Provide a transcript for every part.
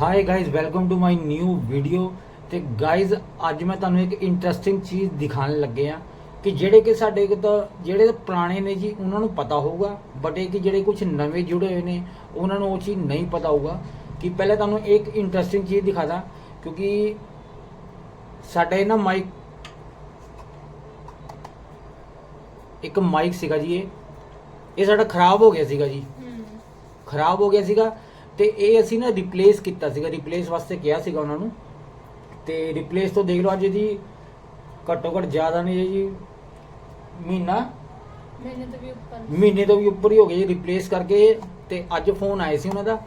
Hi guys welcome to my new video ਤੇ guys ਅੱਜ ਮੈਂ ਤੁਹਾਨੂੰ ਇੱਕ ਇੰਟਰਸਟਿੰਗ ਚੀਜ਼ ਦਿਖਾਉਣ ਲੱਗੇ ਆ ਕਿ ਜਿਹੜੇ ਕਿ ਸਾਡੇ ਤਾਂ ਜਿਹੜੇ ਪੁਰਾਣੇ ਨੇ ਜੀ ਉਹਨਾਂ ਨੂੰ ਪਤਾ ਹੋਊਗਾ ਬਟ ਇਹ ਕਿ ਜਿਹੜੇ ਕੁਝ ਨਵੇਂ ਜੁੜੇ ਹੋਏ ਨੇ ਉਹਨਾਂ ਨੂੰ ਉਹ ਚੀਜ਼ ਨਹੀਂ ਪਤਾ ਹੋਊਗਾ। ਕਿ ਪਹਿਲੇ ਤੁਹਾਨੂੰ ਇੱਕ ਇੰਟਰਸਟਿੰਗ ਚੀਜ਼ ਦਿਖਾਦਾ ਕਿਉਂਕਿ ਸਾਡੇ ਨਾ ਮਾਈਕ ਇੱਕ ਮਾਈਕ ਸੀਗਾ ਜੀ ਇਹ। ਇਹ ਸਾਡਾ ਖਰਾਬ ਹੋ ਗਿਆ ਸੀਗਾ ਜੀ। ਖਰਾਬ ਹੋ ਗਿਆ ਸੀਗਾ। ਤੇ ਇਹ ਅਸੀਂ ਨਾ ਰਿਪਲੇਸ ਕੀਤਾ ਸੀਗਾ ਰਿਪਲੇਸ ਵਾਸਤੇ ਕਿਹਾ ਸੀਗਾ ਉਹਨਾਂ ਨੂੰ। ਤੇ ਰਿਪਲੇਸ ਤੋਂ ਦੇਖ ਲਓ ਅੱਜ ਇਹਦੀ ਘੱਟੋ ਘੱਟ ਜ਼ਿਆਦਾ ਨਹੀਂ ਜੀ ਮਹੀਨਾ। ਮੈਨੇ ਤਾਂ ਵੀ ਉੱਪਰ। ਮਹੀਨੇ ਤੋਂ ਵੀ ਉੱਪਰ ਹੀ ਹੋ ਜੀ ਰਿਪਲੇਸ ਕਰਕੇ ਤੇ ਅੱਜ ਫੋਨ ਆਏ ਸੀ ਉਹਨਾਂ ਦਾ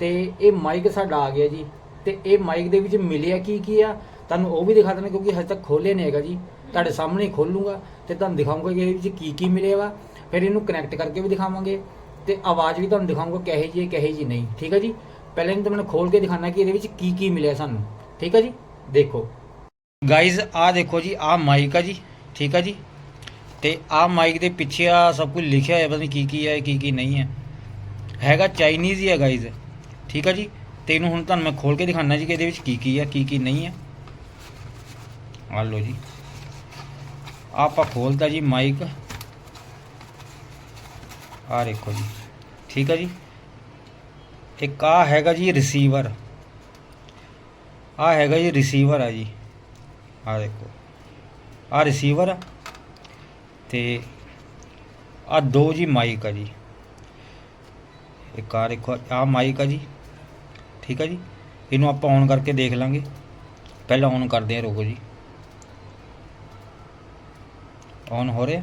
ਤੇ ਇਹ ਮਾਈਕ ਸਾਡਾ ਆ ਗਿਆ ਜੀ। ਤੇ ਇਹ ਮਾਈਕ ਦੇ ਵਿੱਚ ਮਿਲਿਆ ਕੀ ਕੀ ਆ ਤੁਹਾਨੂੰ ਉਹ ਵੀ ਦਿਖਾ ਦੇਣਾ ਕਿਉਂਕਿ ਹਜੇ ਤੱਕ ਖੋਲੇ ਨਹੀਂ ਹੈਗਾ ਜੀ। ਤੁਹਾਡੇ ਸਾਹਮਣੇ ਖੋਲੂੰਗਾ ਤੇ ਤੁਹਾਨੂੰ ਦਿਖਾਉਂਗਾ ਕਿ ਇਹਦੇ ਵਿੱਚ ਕੀ ਕੀ ਮਿਲਿਆ ਵਾ। ਫਿਰ ਇਹਨੂੰ ਕਨੈਕਟ ਕਰਕੇ ਵੀ ਦਿਖਾਵਾਂਗੇ। ਤੇ ਆਵਾਜ਼ ਵੀ ਤੁਹਾਨੂੰ ਦਿਖਾਉਂਗਾ ਕਹੇ ਜੀ ਹੈ, ਕਹੇ ਜੀ ਨਹੀਂ। ਠੀਕ ਹੈ ਜੀ? ਪਹਿਲਾਂ ਨੂੰ ਤਾਂ ਮੈਨੂੰ ਖੋਲ ਕੇ ਦਿਖਾਣਾ ਕਿ ਇਹਦੇ ਵਿੱਚ ਕੀ ਕੀ ਮਿਲਿਆ ਸਾਨੂੰ। ਠੀਕ ਹੈ ਜੀ? ਦੇਖੋ। ਗਾਇਜ਼ ਆ ਦੇਖੋ ਜੀ ਆ ਮਾਈਕ ਆ ਜੀ। ਠੀਕ ਆ ਜੀ? ਤੇ ਆ ਮਾਈਕ ਦੇ ਪਿੱਛੇ ਆ ਸਭ ਕੁਝ ਲਿਖਿਆ ਹੋਇਆ ਪਤਾ ਨਹੀਂ ਕੀ ਕੀ ਹੈ ਕੀ ਕੀ ਨਹੀਂ ਹੈ। ਹੈਗਾ ਚਾਈਨੀਜ਼ ਹੀ ਹੈ ਗਾਇਜ਼ ਠੀਕ ਆ ਜੀ? ਤੇ ਇਹਨੂੰ ਹੁਣ ਤੁਹਾਨੂੰ ਮੈਂ ਖੋਲ ਕੇ ਦਿਖਾਣਾ ਜੀ ਕਿ ਇਹਦੇ ਵਿੱਚ ਕੀ ਕੀ ਹੈ ਕੀ ਕੀ ਨਹੀਂ ਹੈ। ਆ ਲਓ ਜੀ। ਆਹ ਆਪਾਂ ਖੋਲਤਾ ਜੀ ਮਾਈਕ ਆ ਦੇਖੋ ਜੀ। ਠੀਕ ਆ ਜੀ। ਇੱਕ ਆ ਹੈਗਾ ਜੀ ਰਿਸੀਵਰ ਆ ਹੈਗਾ ਜੀ ਰਿਸੀਵਰ ਆ ਜੀ। ਆ ਦੇਖੋ। ਆ ਰਿਸੀਵਰ ਆ। ਤੇ ਆ ਦੋ ਜੀ ਮਾਈਕ ਆ ਜੀ। ਇੱਕ ਆ ਦੇਖੋ ਆ ਮਾਈਕ ਆ ਜੀ। ਠੀਕ ਆ ਜੀ। ਇਹਨੂੰ ਆਪਾਂ ਔਨ ਕਰਕੇ ਦੇਖ ਲਾਂਗੇ। ਪਹਿਲਾਂ ਔਨ ਕਰਦੇ ਆ ਰੁਕੋ ਜੀ। ਔਨ ਹੋ ਰਿਹਾ।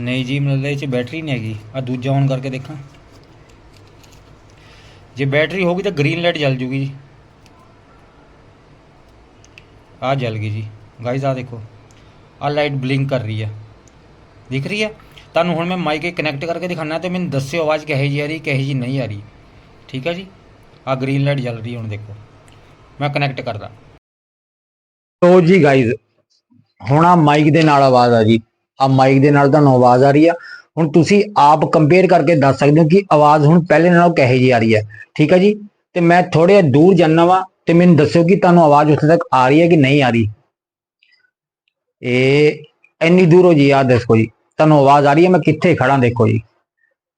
ਨਹੀਂ ਜੀ, ਮਤਲਬ ਇਹ 'ਚ ਬੈਟਰੀ ਨਹੀਂ ਹੈਗੀ। ਆ ਦੂਜਾ ਔਨ ਕਰਕੇ ਦੇਖਾਂ। ਜੇ ਬੈਟਰੀ ਹੋਗੀ ਤਾਂ ਗ੍ਰੀਨ ਲਾਈਟ ਜਲ ਜੂਗੀ ਜੀ। ਆ ਜਲ ਗਈ ਜੀ। ਗਾਇਜ਼ ਆ ਦੇਖੋ। ਆ ਲਾਈਟ ਬਲਿੰਕ ਕਰ ਰਹੀ ਹੈ ਦਿਖ ਰਹੀ ਹੈ ਤੁਹਾਨੂੰ ਹੁਣ ਮੈਂ ਮਾਈਕ ਕਨੈਕਟ ਕਰਕੇ ਦਿਖਾਣਾ ਤੇ ਮੈਨੂੰ ਦੱਸਿਓ ਆਵਾਜ਼ ਕਹੇ ਜੀ ਆ ਰਹੀ, ਕਹੇ ਜੀ ਨਹੀਂ ਆ ਰਹੀ। ਠੀਕ ਹੈ ਜੀ? ਆ ਗ੍ਰੀਨ ਲਾਈਟ ਜਲ ਰਹੀ ਹੁਣ ਦੇਖੋ। ਮੈਂ ਕਨੈਕਟ ਕਰਦਾ। ਤੋ ਜੀ ਗਾਇਜ਼ ਹੁਣ ਆ ਮਾਈਕ ਦੇ ਨਾਲ ਆਵਾਜ਼ ਆ ਜੀ ਆ ਮਾਈਕ ਦੇ ਨਾਲ ਤੁਹਾਨੂੰ ਆਵਾਜ਼ ਆ ਰਹੀ ਆ। ਹੁਣ ਤੁਸੀਂ ਆਪ ਕੰਪੇਅਰ ਕਰਕੇ ਦੱਸ ਸਕਦੇ ਹੋ ਕਿ ਆਵਾਜ਼ ਹੁਣ ਪਹਿਲੇ ਨਾਲੋਂ ਕਿਹੋ ਜੀ ਆ ਰਹੀ ਹੈ। ਠੀਕ ਹੈ ਜੀ? ਤੇ ਮੈਂ ਥੋੜੇ ਦੂਰ ਜਾਣਾ ਵਾ ਤੇ ਮੈਨੂੰ ਦੱਸਿਓ ਕਿ ਤੁਹਾਨੂੰ ਆਵਾਜ਼ ਉੱਥੇ ਤੱਕ ਆ ਰਹੀ ਹੈ ਕਿ ਨਹੀਂ ਆ ਰਹੀ। ਇਹ ਇੰਨੀ ਦੂਰ ਹੋ ਜੀ ਆ ਦੇਖੋ ਜੀ। ਤੁਹਾਨੂੰ ਆਵਾਜ਼ ਆ ਰਹੀ ਹੈ, ਮੈਂ ਕਿੱਥੇ ਖੜਾ ਦੇਖੋ ਜੀ।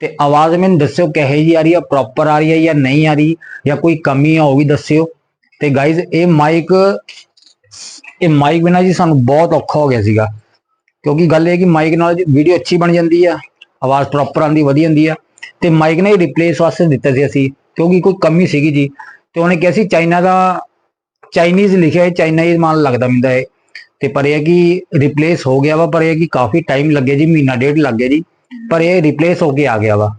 ਤੇ ਆਵਾਜ਼ ਮੈਨੂੰ ਦੱਸਿਓ ਕਿਹੋ ਜੀ ਆ ਰਹੀ ਹੈ ਪ੍ਰੋਪਰ ਆ ਰਹੀ ਹੈ ਜਾਂ ਨਹੀਂ ਆ ਰਹੀ, ਜਾਂ ਕੋਈ ਕਮੀ ਆ ਉਹ ਵੀ ਦੱਸਿਓ। ਤੇ ਗਾਇਜ਼ ਇਹ ਮਾਈਕ ਇਹ ਮਾਈਕ ਬਿਨਾਂ ਜੀ ਸਾਨੂੰ ਬਹੁਤ ਔਖਾ ਹੋ ਗਿਆ ਸੀਗਾ। ਕਿਉਂਕਿ ਗੱਲ ਇਹ ਕਿ ਮਾਈਕ ਨਾਲ ਵੀਡੀਓ ਅੱਛੀ ਬਣ ਜਾਂਦੀ ਆ, ਆਵਾਜ਼ ਪ੍ਰੋਪਰ ਆਉਂਦੀ ਵਧੀਆ ਹੁੰਦੀ ਆ, ਤੇ ਮਾਈਕ ਨੇ ਰਿਪਲੇਸ ਵਾਸਤੇ ਦਿੱਤਾ ਸੀ ਅਸੀਂ, ਕਿਉਂਕਿ ਕੋਈ ਕਮੀ ਸੀਗੀ ਜੀ, ਤੇ ਉਹਨੇ ਕਿਹਾ ਸੀ ਚਾਈਨਾ ਦਾ, ਚਾਈਨੀਜ਼ ਲਿਖਿਆ ਹੈ, ਚਾਈਨਾਈਜ਼ ਮਾਲ ਲੱਗਦਾ ਮਿੰਦਾ ਹੈ, ਤੇ ਪਰ ਇਹ ਹੈ ਕਿ ਰਿਪਲੇਸ ਹੋ ਗਿਆ ਵਾ, ਪਰ ਇਹ ਹੈ ਕਿ ਕਾਫੀ ਟਾਈਮ ਲੱਗਿਆ ਜੀ, ਮਹੀਨਾ ਡੇਢ ਲੱਗ ਗਿਆ ਜੀ, ਪਰ ਇਹ ਰਿਪਲੇਸ ਹੋ ਕੇ ਆ ਗਿਆ ਵਾ।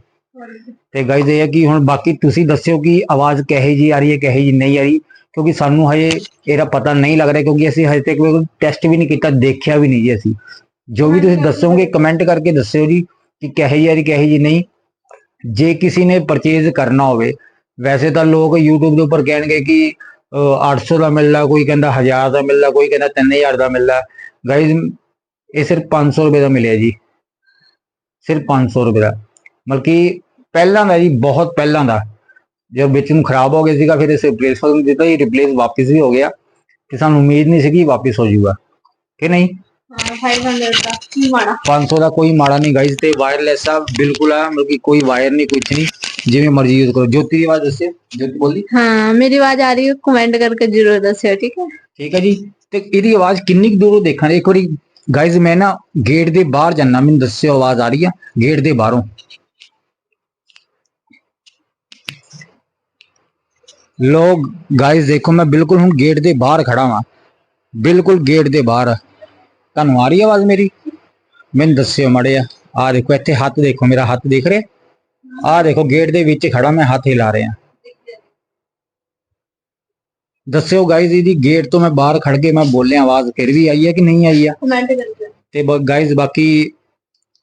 ਤੇ ਗਾਇਜ਼ ਇਹ ਹੈ ਕਿ ਹੁਣ ਬਾਕੀ ਤੁਸੀਂ ਦੱਸਿਓ ਕਿ ਆਵਾਜ਼ ਕਿਹੋ ਜੀ ਆ ਰਹੀ ਹੈ, ਕਿਹੋ ਜੀ ਨਹੀਂ ਆ ਰਹੀ, ਕਿਉਂਕਿ ਸਾਨੂੰ ਹਜੇ ਇਹਦਾ ਪਤਾ ਨਹੀਂ ਲੱਗ ਰਿਹਾ, ਕਿਉਂਕਿ ਅਸੀਂ ਹਜੇ ਤੱਕ ਟੈਸਟ ਵੀ ਨਹੀਂ ਕੀਤਾ, ਦੇਖਿਆ ਵੀ ਨਹੀਂ ਜੀ ਅਸੀਂ। ਜੋ ਵੀ ਤੁਸੀਂ ਦੱਸੋਗੇ ਕਮੈਂਟ ਕਰਕੇ ਦੱਸਿਓ ਜੀ ਕਿ ਕਿਹੋ ਰਹੀ ਕਿਹੋ ਜੀ ਨਹੀਂ। ਜੇ ਕਿਸੇ ਨੇ ਪਰਚੇਜ਼ ਕਰਨਾ ਹੋਵੇ ਵੈਸੇ ਤਾਂ ਲੋਕ YouTube ਦੇ ਉੱਪਰ ਕਹਿਣਗੇ ਕਿ ਅਹ, 800 ਦਾ ਮਿਲਦਾ ਕੋਈ ਕਹਿੰਦਾ 1000 ਦਾ ਮਿਲਦਾ ਕੋਈ ਕਹਿੰਦਾ 3000 ਦਾ ਮਿਲਦਾ। ਗਾਇਜ਼ ਇਹ ਸਿਰਫ 500 ਰੁਪਏ ਦਾ ਮਿਲਿਆ ਜੀ। ਸਿਰਫ 500 ਰੁਪਏ ਦਾ। ਮਤਲਬ ਕਿ ਪਹਿਲਾਂ ਦਾ ਜੀ ਬਹੁਤ ਪਹਿਲਾਂ ਦਾ। ਜਦ ਵਿੱਚ ਨੂੰ ਖਰਾਬ ਹੋ ਗਿਆ ਸੀਗਾ ਫਿਰ ਇਸੇ ਰਿਪਲੇਸ ਦਿੱਤਾ ਇਹ ਰਿਪਲੇਸ ਵਾਪਸ ਵੀ ਹੋ ਗਿਆ। ਤੇ ਸਾਨੂੰ ਉਮੀਦ ਨਹੀਂ ਸੀ ਕਿ ਵਾਪਸ ਹੋ ਜਾਊਗਾ। ਕਿ ਨਹੀਂ? ਹਾਂ 500 ਦਾ। ਕੀ ਮਾੜਾ? 500 ਦਾ ਕੋਈ ਮਾੜਾ ਨਹੀਂ ਗਾਈਜ਼ ਤੇ ਵਾਇਰਲੈਸ ਆ ਬਿਲਕੁਲ ਆ ਮਤਲਬ ਕਿ ਕੋਈ ਵਾਇਰ ਨਹੀਂ ਕੁਝ ਨਹੀਂ। ਜਿਵੇਂ ਮਰਜ਼ੀ ਯੂਜ਼ ਕਰੋ। ਜੋਤੀ ਦੀ ਆਵਾਜ਼ ਦੱਸਿਓ। ਜੋਤੀ ਬੋਲੀ ਹਾਂ ਮੇਰੀ ਆਵਾਜ਼ ਆ ਰਹੀ ਹੈ। ਕਮੈਂਟ ਕਰਕੇ ਜ਼ਰੂਰ ਦੱਸਿਓ ਠੀਕ ਹੈ? ਠੀਕ ਹੈ ਜੀ। ਤੇ ਇਹਦੀ ਆਵਾਜ਼ ਕਿੰਨੀ ਦੂਰੋਂ ਦੇਖਾਂ ਇੱਕ ਵਾਰੀ ਗਾਈਜ਼ ਮੈਂ ਨਾ ਗੇਟ ਦੇ ਬਾਹਰ ਜਾਣਾ ਮੈਨੂੰ ਦੱਸਿਓ ਆਵਾਜ਼ ਆ ਰਹੀ ਆ? ਗੇਟ ਦੇ ਬਾਹਰੋਂ। ਲੋਗ ਗਾਈਜ਼ ਦੇਖੋ ਮੈਂ ਬਿਲਕੁਲ ਹੁਣ ਗੇਟ ਦੇ ਬਾਹਰ ਖੜਾ ਵਾਂ। ਬਿਲਕੁਲ ਗੇਟ ਦੇ ਬਾਹਰ। ਤੁਹਾਨੂੰ ਆ ਰਹੀ ਆਵਾਜ਼ ਮੇਰੀ? ਮੈਨੂੰ ਦੱਸਿਓ ਮੜਿਆ ਆ ਦੇਖੋ ਇੱਥੇ ਹੱਥ ਦੇਖੋ ਮੇਰਾ ਹੱਥ ਦੇਖ ਰਹੇ। ਆ ਦੇਖੋ ਗੇਟ ਦੇ ਵਿੱਚ ਖੜਾ ਮੈਂ ਹੱਥ ਹਿਲਾ ਰਿਹਾ। ਦੱਸਿਓ ਗਾਈਜ਼ ਇਹਦੀ ਗੇਟ ਤੋਂ ਮੈਂ ਬਾਹਰ ਖੜ ਕੇ ਮੈਂ ਬੋਲਿਆ ਆਵਾਜ਼ ਫਿਰ ਵੀ ਆਈ ਹੈ ਕਿ ਨਹੀਂ ਆਈ ਹੈ ਤੇ ਗਾਈਜ਼ ਬਾਕੀ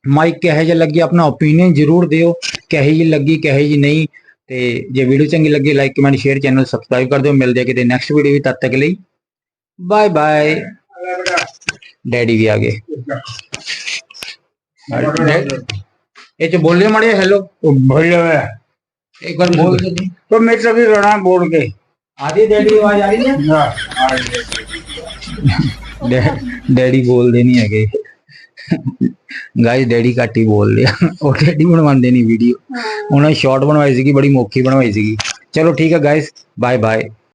ਮਾਈਕ ਕਿਹੋ ਜਿਹਾ ਲੱਗੀ ਆਪਣਾ ਓਪੀਨੀਅਨ ਜਰੂਰ ਦਿਓ। ਕਿਹੋ ਜਿਹੀ ਲੱਗੀ ਕਿਹੋ ਜਿਹੀ ਨਹੀਂ। ਤੇ ਜੇ ਵੀਡੀਓ ਚੰਗੀ ਲੱਗੀ like comment share channel subscribe ਕਰ ਦਿਓ। ਮਿਲਦੇ ਆ ਕਿਤੇ ਨੈਕਸਟ ਵੀਡੀਓ ਵੀ ਤਦ ਤੱਕ ਲਈ। ਬਾਏ ਬਾਏ ਡੈਡੀ ਵੀ ਆ ਗਏ ਇਹ ਚ ਬੋਲਿਓ ਮੜੇ ਹੈਲੋ ਉਹ ਭਈਆ एक बार बोल दो जी तो मैं तभी रोना बोल के ਆਦੀ ਡੈਡੀ ਆਵਾਜ਼ ਆ ਰਹੀ ਹੈ हाँ, ਡੈ- ਡੈਡੀ ਬੋਲਦੇ ਨਹੀਂ ਹੈਗੇ ਗਾਇਸ ਡੈਡੀ ਘੱਟ ਹੀ ਬੋਲਦੇ ਆ ਉਹ ਡੈਡੀ ਬਣਵਾਉਂਦੇ ਨਹੀਂ ਵੀਡੀਓ ਉਹਨਾਂ ਨੇ ਸ਼ਾਰਟ ਬਣਵਾਈ ਸੀਗੀ ਬੜੀ ਮੌਖੀ ਬਣਵਾਈ ਸੀਗੀ ਚਲੋ ਠੀਕ ਹੈ ਗਾਇਸ ਬਾਏ ਬਾਏ